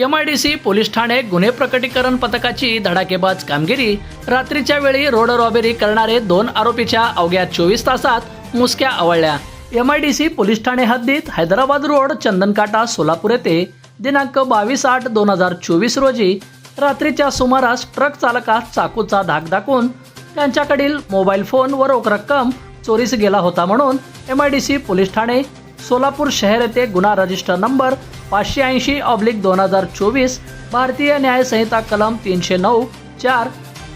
M I D C police Thane गुन्हे प्रकटीकरण पथकाची धडाकेबाज कामगिरी. रात्रीच्या वेळी रोड रॉबेरी करणारे दोन आरोपीच्या अवघ्या चोवीस तासात मुसक्या आवळल्या. M I D C police Thane हद्दीत हैदराबाद रोड चंदनकाटा सोलापूर येथे दिनांक बावीस आठ दोन हजार चोवीस रोजी रात्रीच्या सुमारास ट्रक चालकास चाकूचा धाक दाखवून त्यांच्याकडील मोबाईल फोन व रोख रक्कम चोरीस गेला होता म्हणून M I D C police Thane Solapur शहर येथे गुन्हा रजिस्टर नंबर पाचशे ऐंशी ऑब्लिक दोन हजार चोवीस भारतीय न्याय संहिता कलम तीनशे नऊ चार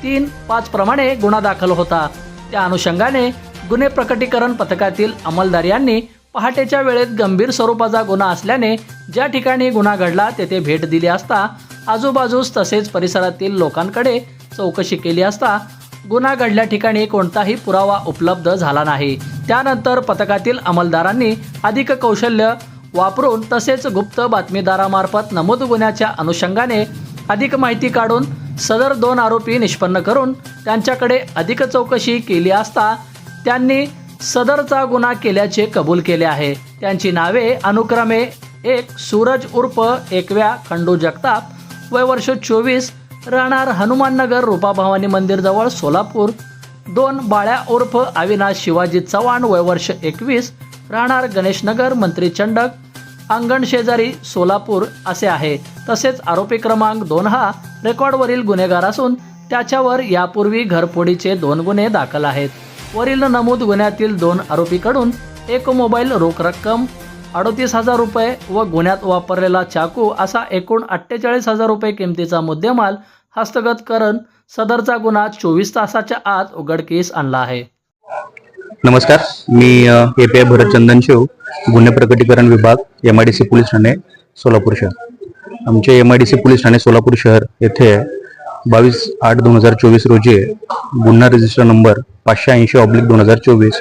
तीन पाच प्रमाणे गुन्हा दाखल होता. त्या अनुषंगाने गुन्हे प्रकटीकरण पथकातील अंमलदार यांनी पहाटेच्या वेळेत गंभीर स्वरूपाचा गुन्हा असल्याने ज्या ठिकाणी गुन्हा घडला तेथे भेट दिली असता आजूबाजूस तसेच परिसरातील लोकांकडे चौकशी केली असता गुन्हा घडल्या ठिकाणी कोणताही पुरावा उपलब्ध झाला नाही. त्यानंतर पथकातील अंमलदारांनी अधिक कौशल्य वापरून तसेच गुप्त बातमीदारामार्फत नमूद गुन्ह्याच्या अनुषंगाने अधिक माहिती काढून सदर दोन आरोपी निष्पन्न करून त्यांच्याकडे अधिक चौकशी केली असता त्यांनी सदरचा गुन्हा केल्याचे कबूल केले आहे. त्यांची नावे अनुक्रमे एक सूरज उर्फ एकव्या खंडू जगताप वय वर्ष चोवीस राहणार हनुमाननगर रूपाभवानी मंदिरजवळ सोलापूर दोन बाळ्या उर्फ अविनाश शिवाजी चव्हाण वय वर्ष एकवीस राहणार गणेशनगर मंत्री चंडक. अंगण शेजारी सोलापूर असे आहे. तसेच आरोपी क्रमांक दोन हा रेकॉर्डवरील गुन्हेगार असून त्याच्यावर यापूर्वी घरफोडीचे दोन गुन्हे दाखल आहेत. वरील नमूद गुन्ह्यातील दोन आरोपीकडून एक मोबाईल रोख रक्कम अडोतीस हजार रुपये व गुन्ह्यात वापरलेला चाकू असा एकूण अठ्ठेचाळीस हजार रुपये किमतीचा मुद्देमाल हस्तगत करून सदरचा गुन्हा चोवीस तासाच्या आत उघडकीस आणला आहे. नमस्कार मी A P I Bharat Chandanshiv गुन्हे प्रकटीकरण विभाग M I D C police Thane Solapur शहर. आमचे M I D C police Thane Solapur शहर येथे बावीस आठ दोन हजार चोवीस रोजी गुन्हा रजिस्टर नंबर पाचशे ऐंशी ऑब्लिक दोन हजार चोवीस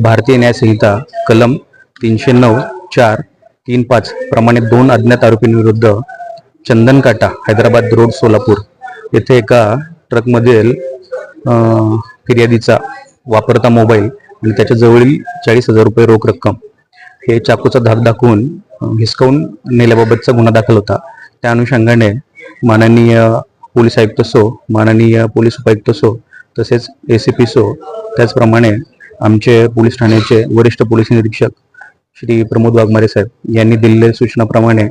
भारतीय न्यायसंहिता कलम तीनशे नऊ चार तीन पाच प्रमाणे दोन अज्ञात आरोपींविरुद्ध चंदनकाटा हैदराबाद रोड सोलापूर येथे एका ट्रकमधील फिर्यादीचा वापरता मोबाईल आणि त्याच्या जवळील चाळीस हजार रुपये रोख रक्कम हे चाकूचा धाक दाखवून हिसकावून नेल्याबाबतचा गुन्हा दाखल होता. त्या अनुषंगाने माननीय पोलीस आयुक्त सो माननीय पोलीस उपायुक्त सो तसेच ए सी पी सो त्याचप्रमाणे आमचे पोलीस ठाण्याचे वरिष्ठ पोलीस निरीक्षक श्री प्रमोद वाघमारे साहेब यांनी दिलेल्या सूचनाप्रमाणे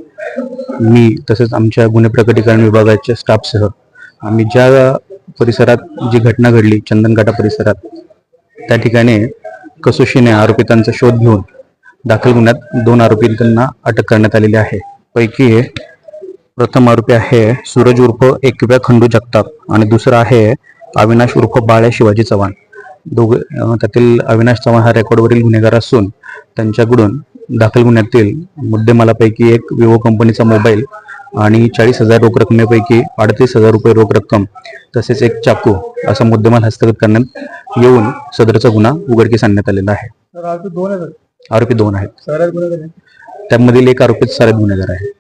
मी तसेच आमच्या गुन्हे प्रकटीकरण विभागाच्या स्टाफसह आम्ही ज्या परिसरात जी घटना घडली चंदनकाटा परिसरात त्या ठिकाणी कसोशीने आरोपितांचा शोध घेऊन दाखल गुन्ह्यात दोन आरोपींना अटक करण्यात आलेली आहे. पैकी प्रथम आरोपी आहे सूरज उर्फ एकव्या खंडू जगताप आणि दुसरा आहे अविनाश उर्फ बाळ्या शिवाजी चव्हाण. दोघे त्यातील अविनाश चव्हाण हा रेकॉर्डवरील गुन्हेगार असून त्यांच्याकडून दाखल गुन्ह्यातील मुद्देमालापैकी एक विवो कंपनीचा मोबाईल आणि चाळीस हजार रोख रकमेपैकी अडतीस हजार रुपये रोख रक्कम तसेच एक चाकू असा मुद्देमाल हस्तगत करण्यात येऊन सदरचा गुन्हा उघडकीस आणण्यात आलेला आहे. आरोपी दोन आहेत. त्यामधील एक आरोपी सराईत गुन्हेगार आहे